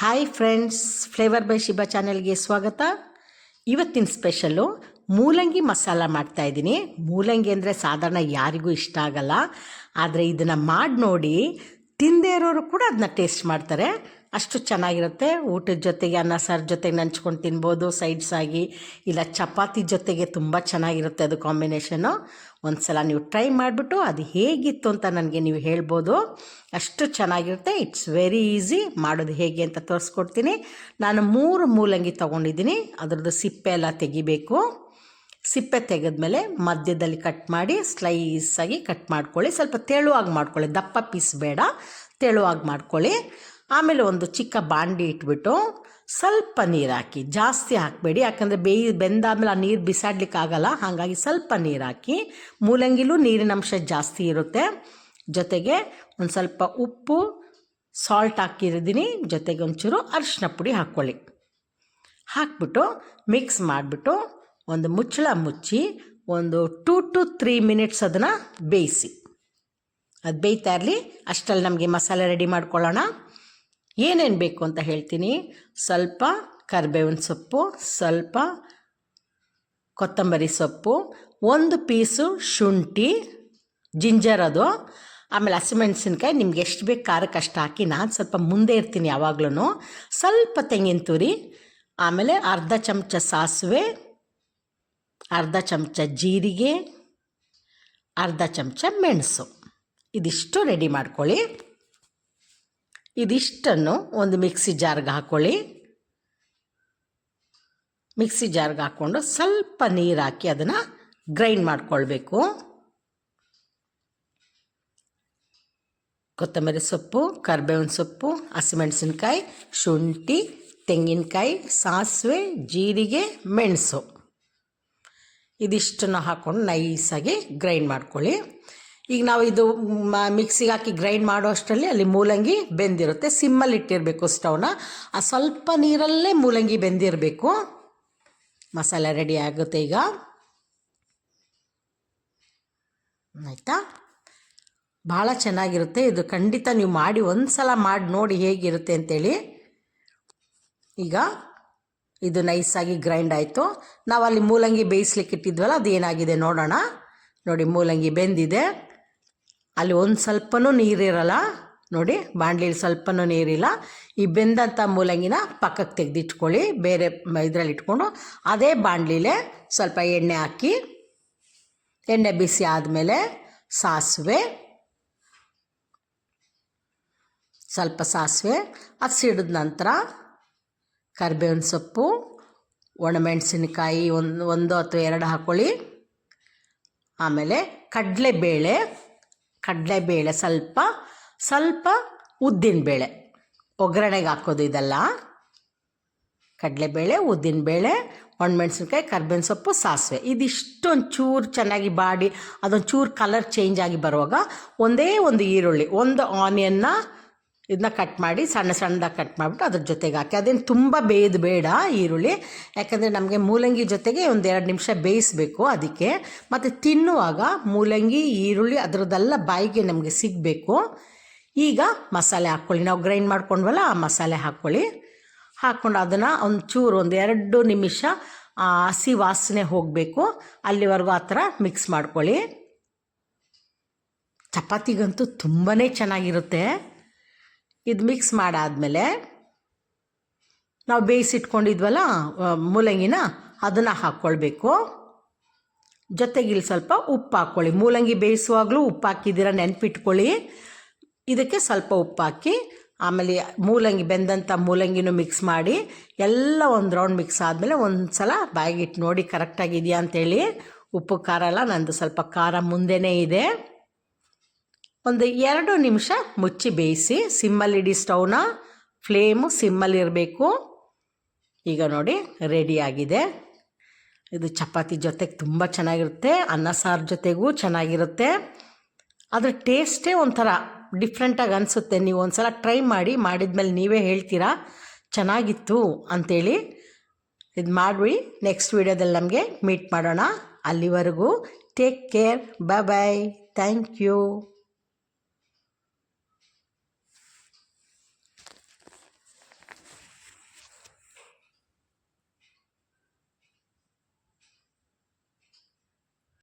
Hi friends flavour by Shiba ಚಾನೆಲ್ಗೆ ಸ್ವಾಗತ. ಇವತ್ತಿನ ಸ್ಪೆಷಲು ಮೂಲಂಗಿ ಮಸಾಲ ಮಾಡ್ತಾ ಇದ್ದೀನಿ. ಮೂಲಂಗಿ ಅಂದರೆ ಸಾಧಾರಣ ಯಾರಿಗೂ ಇಷ್ಟ ಆಗಲ್ಲ. ಆದರೆ ಇದನ್ನು ಮಾಡಿ ನೋಡಿ ತಿಂದೇ ಇರೋರು ಕೂಡ ಅದನ್ನ ಟೇಸ್ಟ್ ಮಾಡ್ತಾರೆ. ಅಷ್ಟು ಚೆನ್ನಾಗಿರುತ್ತೆ. ಊಟದ ಜೊತೆಗೆ ಅನ್ನ, ಸಾರು ಜೊತೆಗೆ ನಂಚ್ಕೊಂಡು ತಿನ್ಬೋದು. ಸೈಡ್ಸ್ ಆಗಿ ಇಲ್ಲ ಚಪಾತಿ ಜೊತೆಗೆ ತುಂಬ ಚೆನ್ನಾಗಿರುತ್ತೆ ಅದು ಕಾಂಬಿನೇಷನು ಒಂದು ಸಲ ನೀವು ಟ್ರೈ ಮಾಡಿಬಿಟ್ಟು ಅದು ಹೇಗಿತ್ತು ಅಂತ ನನಗೆ ನೀವು ಹೇಳ್ಬೋದು. ಅಷ್ಟು ಚೆನ್ನಾಗಿರುತ್ತೆ. It's very easy. ಮಾಡೋದು ಹೇಗೆ ಅಂತ ತೋರಿಸ್ಕೊಡ್ತೀನಿ. ನಾನು ಮೂರು ಮೂಲಂಗಿ ತೊಗೊಂಡಿದ್ದೀನಿ. ಅದರದ್ದು ಸಿಪ್ಪೆ ಎಲ್ಲ ತೆಗಿಬೇಕು. ಸಿಪ್ಪೆ ತೆಗೆದ್ಮೇಲೆ ಮಧ್ಯದಲ್ಲಿ ಕಟ್ ಮಾಡಿ ಸ್ಲೈಸಾಗಿ ಕಟ್ ಮಾಡ್ಕೊಳ್ಳಿ. ಸ್ವಲ್ಪ ತೆಳುವಾಗಿ ಮಾಡ್ಕೊಳ್ಳಿ. ದಪ್ಪ ಪೀಸ್ ಬೇಡ. ತೆಳುವಾಗಿ ಮಾಡ್ಕೊಳ್ಳಿ. ಆಮೇಲೆ ಒಂದು ಚಿಕ್ಕ ಬಾಂಡಿ ಇಟ್ಬಿಟ್ಟು ಸ್ವಲ್ಪ ನೀರು ಹಾಕಿ, ಜಾಸ್ತಿ ಹಾಕಬೇಡಿ. ಯಾಕಂದರೆ ಬೇಯಿ ಬೆಂದಾದ್ಮೇಲೆ ಆ ನೀರು ಬಿಸಾಡ್ಲಿಕ್ಕಾಗಲ್ಲ ಹಾಗಾಗಿ ಸ್ವಲ್ಪ ನೀರು ಹಾಕಿ, ಮೂಲಂಗಿಲೂ ನೀರಿನ ಅಂಶ ಜಾಸ್ತಿ ಇರುತ್ತೆ. ಜೊತೆಗೆ ಒಂದು ಸ್ವಲ್ಪ ಉಪ್ಪು ಸಾಲ್ಟ್ ಹಾಕಿರಿದ್ದೀನಿ ಜೊತೆಗೆ ಒಂಚೂರು ಅರಿಶಿನ ಪುಡಿ ಹಾಕ್ಕೊಳ್ಳಿ. ಹಾಕ್ಬಿಟ್ಟು ಮಿಕ್ಸ್ ಮಾಡಿಬಿಟ್ಟು ಒಂದು ಮುಚ್ಚಳ ಮುಚ್ಚಿ ಒಂದು ಟೂ ಟು ತ್ರೀ ಮಿನಿಟ್ಸ್ ಅದನ್ನು ಬೇಯಿಸಿ. ಅದು ಬೇಯ್ತಾ ಇರಲಿ. ಅಷ್ಟರಲ್ಲಿ ನಮಗೆ ಮಸಾಲೆ ರೆಡಿ ಮಾಡ್ಕೊಳ್ಳೋಣ. ಏನೇನು ಬೇಕು ಅಂತ ಹೇಳ್ತೀನಿ. ಸ್ವಲ್ಪ ಕರ್ಬೇವಿನ ಸೊಪ್ಪು, ಸ್ವಲ್ಪ ಕೊತ್ತಂಬರಿ ಸೊಪ್ಪು, ಒಂದು ಪೀಸು ಶುಂಠಿ, ಜಿಂಜರ್ ಅದು. ಆಮೇಲೆ ಹಸಿಮೆಣಸಿನ್ಕಾಯಿ, ನಿಮ್ಗೆ ಎಷ್ಟು ಬೇಕು ಖಾರಕ್ಕೆ ಅಷ್ಟು ಹಾಕಿ. ನಾನು ಸ್ವಲ್ಪ ಮುಂದೆ ಇರ್ತೀನಿ ಯಾವಾಗ್ಲೂ ಸ್ವಲ್ಪ ತೆಂಗಿನ ತುರಿ, ಆಮೇಲೆ ಅರ್ಧ ಚಮಚ ಸಾಸಿವೆ, ಅರ್ಧ ಚಮಚ ಜೀರಿಗೆ, ಅರ್ಧ ಚಮಚ ಮೆಣಸು. ಇದಿಷ್ಟು ರೆಡಿ ಮಾಡ್ಕೊಳ್ಳಿ. ಇದಿಷ್ಟನ್ನು ಒಂದು ಮಿಕ್ಸಿ ಜಾರ್ಗೆ ಹಾಕ್ಕೊಳ್ಳಿ ಮಿಕ್ಸಿ ಜಾರ್ಗೆ ಹಾಕ್ಕೊಂಡು ಸ್ವಲ್ಪ ನೀರು ಹಾಕಿ ಅದನ್ನು ಗ್ರೈಂಡ್ ಮಾಡ್ಕೊಳ್ಬೇಕು. ಕೊತ್ತಂಬರಿ ಸೊಪ್ಪು, ಕರ್ಬೇವಿನ ಸೊಪ್ಪು, ಹಸಿಮೆಣಸಿನ್ಕಾಯಿ, ಶುಂಠಿ, ತೆಂಗಿನಕಾಯಿ, ಸಾಸಿವೆ, ಜೀರಿಗೆ, ಮೆಣಸು. ಇದಿಷ್ಟನ್ನು ಹಾಕ್ಕೊಂಡು ನೈಸಾಗಿ ಗ್ರೈಂಡ್ ಮಾಡ್ಕೊಳ್ಳಿ. ಈಗ ನಾವು ಇದು ಮಿಕ್ಸಿಗೆ ಹಾಕಿ ಗ್ರೈಂಡ್ ಮಾಡೋ ಅಷ್ಟರಲ್ಲಿ ಅಲ್ಲಿ ಮೂಲಂಗಿ ಬೆಂದಿರುತ್ತೆ. ಸಿಮ್ಮಲ್ಲಿ ಇಟ್ಟಿರಬೇಕು ಸ್ಟವ್ನ ಆ ಸ್ವಲ್ಪ ನೀರಲ್ಲೇ ಮೂಲಂಗಿ ಬೆಂದಿರಬೇಕು. ಮಸಾಲೆ ರೆಡಿ ಆಗುತ್ತೆ ಈಗ. ಆಯಿತಾ? ಭಾಳ ಚೆನ್ನಾಗಿರುತ್ತೆ. ಇದು ಖಂಡಿತ ನೀವು ಮಾಡಿ ಒಂದು ಸಲ ಮಾಡಿ ನೋಡಿ ಹೇಗಿರುತ್ತೆ ಅಂತೇಳಿ. ಈಗ ಇದು ನೈಸಾಗಿ ಗ್ರೈಂಡ್ ಆಯಿತು. ನಾವು ಅಲ್ಲಿ ಮೂಲಂಗಿ ಬೇಯಿಸ್ಲಿಕ್ಕೆ ಇಟ್ಟಿದ್ವಲ್ಲ ಅದು ಏನಾಗಿದೆ ನೋಡೋಣ. ನೋಡಿ ಮೂಲಂಗಿ ಬೆಂದಿದೆ. ಅಲ್ಲಿ ಒಂದು ಸ್ವಲ್ಪನೂ ನೀರಿರಲ್ಲ ನೋಡಿ ಬಾಂಡ್ಲಿಲಿ ಸ್ವಲ್ಪನೂ ನೀರಿಲ್ಲ. ಈ ಬೆಂದಂಥ ಮೂಲಂಗಿನ ಪಕ್ಕಕ್ಕೆ ತೆಗೆದಿಟ್ಕೊಳ್ಳಿ. ಬೇರೆ ಇದರಲ್ಲಿ ಇಟ್ಕೊಂಡು ಅದೇ ಬಾಣಲಿಲೇ ಸ್ವಲ್ಪ ಎಣ್ಣೆ ಹಾಕಿ, ಎಣ್ಣೆ ಬಿಸಿ ಆದಮೇಲೆ ಸಾಸಿವೆ, ಸ್ವಲ್ಪ ಸಾಸಿವೆ, ಅದು ಸಿಡಿದ ನಂತರ ಕರಿಬೇವಿನ ಸೊಪ್ಪು, ಒಣಮೆಣಸಿನಕಾಯಿ ಒಂದು ಒಂದು ಅಥವಾ ಎರಡು ಹಾಕ್ಕೊಳ್ಳಿ ಆಮೇಲೆ ಕಡಲೆಬೇಳೆ ಕಡಲೆಬೇಳೆ ಸ್ವಲ್ಪ ಸ್ವಲ್ಪ ಉದ್ದಿನಬೇಳೆ ಒಗ್ಗರಣೆಗೆ ಹಾಕೋದು ಇದೆಲ್ಲ. ಕಡಲೆಬೇಳೆ ಉದ್ದಿನಬೇಳೆ ಒಣಮೆಣ್ಸಿನ್ಕಾಯಿ, ಕರ್ಬೇವಿನ ಸೊಪ್ಪು, ಸಾಸಿವೆ. ಇದಿಷ್ಟೊಂದು ಚೂರು ಚೆನ್ನಾಗಿ ಬಾಡಿ ಅದೊಂದು ಚೂರು ಕಲರ್ ಚೇಂಜ್ ಆಗಿ ಬರುವಾಗ ಒಂದೇ ಒಂದು ಈರುಳ್ಳಿ, ಒಂದು ಆನಿಯನ್ನ ಇದನ್ನ ಕಟ್ ಮಾಡಿ ಸಣ್ಣ ಸಣ್ಣದಾಗಿ ಕಟ್ ಮಾಡಿಬಿಟ್ಟು ಅದ್ರ ಜೊತೆಗೆ ಹಾಕಿ. ಅದೇನು ತುಂಬ ಬೇಯ್ದು ಬೇಡ ಈರುಳ್ಳಿ. ಯಾಕಂದರೆ ನಮಗೆ ಮೂಲಂಗಿ ಜೊತೆಗೆ ಒಂದು ಎರಡು ನಿಮಿಷ ಬೇಯಿಸಬೇಕು ಅದಕ್ಕೆ. ಮತ್ತು ತಿನ್ನುವಾಗ ಮೂಲಂಗಿ, ಈರುಳ್ಳಿ ಅದರದ್ದೆಲ್ಲ ಬಾಯಿಗೆ ನಮಗೆ ಸಿಗಬೇಕು. ಈಗ ಮಸಾಲೆ ಹಾಕ್ಕೊಳ್ಳಿ. ನಾವು ಗ್ರೈಂಡ್ ಮಾಡ್ಕೊಂಡ್ವಲ್ಲ ಆ ಮಸಾಲೆ ಹಾಕ್ಕೊಳ್ಳಿ. ಹಾಕ್ಕೊಂಡು ಅದನ್ನು ಒಂದು ಚೂರು ಒಂದು ಎರಡು ನಿಮಿಷ ಹಸಿ ವಾಸನೆ ಹೋಗಬೇಕು. ಅಲ್ಲಿವರೆಗೂ ಆ ಥರ ಮಿಕ್ಸ್ ಮಾಡ್ಕೊಳ್ಳಿ. ಚಪಾತಿಗಂತೂ ತುಂಬಾ ಚೆನ್ನಾಗಿರುತ್ತೆ. ಇದು ಮಿಕ್ಸ್ ಮಾಡಾದಮೇಲೆ ನಾವು ಬೇಯಿಸಿಟ್ಕೊಂಡಿದ್ವಲ್ಲ ಮೂಲಂಗಿನ ಅದನ್ನು ಹಾಕ್ಕೊಳ್ಬೇಕು ಜೊತೆಗೆ ಇಲ್ಲಿ ಸ್ವಲ್ಪ ಉಪ್ಪು ಹಾಕ್ಕೊಳ್ಳಿ ಮೂಲಂಗಿ ಬೇಯಿಸುವಾಗಲೂ ಉಪ್ಪು ಹಾಕಿದ್ದೀರ ನೆನ್ಪಿಟ್ಕೊಳ್ಳಿ. ಇದಕ್ಕೆ ಸ್ವಲ್ಪ ಉಪ್ಪು ಹಾಕಿ, ಆಮೇಲೆ ಮೂಲಂಗಿ ಬೆಂದಂಥ ಮೂಲಂಗಿನೂ ಮಿಕ್ಸ್ ಮಾಡಿ, ಎಲ್ಲ ಒಂದು ರೌಂಡ್ ಮಿಕ್ಸ್ ಆದಮೇಲೆ ಒಂದು ಸಲ ಬಾಯಿಗಿಟ್ಟು ನೋಡಿ ಕರೆಕ್ಟಾಗಿದೆಯಾ ಅಂತೇಳಿ, ಉಪ್ಪು ಖಾರ ಎಲ್ಲ ನಂದು ಸ್ವಲ್ಪ ಖಾರ ಮುಂದೆನೇ ಇದೆ. ಒಂದು ಎರಡು ನಿಮಿಷ ಮುಚ್ಚಿ ಬೇಯಿಸಿ ಸಿಮ್ಮಲ್ಲಿಡಿ ಸ್ಟವ್ನ, ಫ್ಲೇಮು ಸಿಮ್ಮಲ್ಲಿರಬೇಕು ಈಗ ನೋಡಿ ರೆಡಿಯಾಗಿದೆ ಇದು ಚಪಾತಿ ಜೊತೆಗೆ ತುಂಬ ಚೆನ್ನಾಗಿರುತ್ತೆ, ಅನ್ನ ಸಾರು ಜೊತೆಗೂ ಚೆನ್ನಾಗಿರುತ್ತೆ. ಅದರ ಟೇಸ್ಟೇ ಒಂಥರ ಡಿಫ್ರೆಂಟಾಗಿ ಅನಿಸುತ್ತೆ. ನೀವು ಒಂದು ಸಲ ಟ್ರೈ ಮಾಡಿ, ಮಾಡಿದ್ಮೇಲೆ ನೀವೇ ಹೇಳ್ತೀರಾ, ಚೆನ್ನಾಗಿತ್ತು ಅಂಥೇಳಿ ಇದು ಮಾಡಿ ನೆಕ್ಸ್ಟ್ ವೀಡಿಯೋದಲ್ಲಿ ನಮಗೆ ಮೀಟ್ ಮಾಡೋಣ ಅಲ್ಲಿವರೆಗೂ. Take care bye bye thank you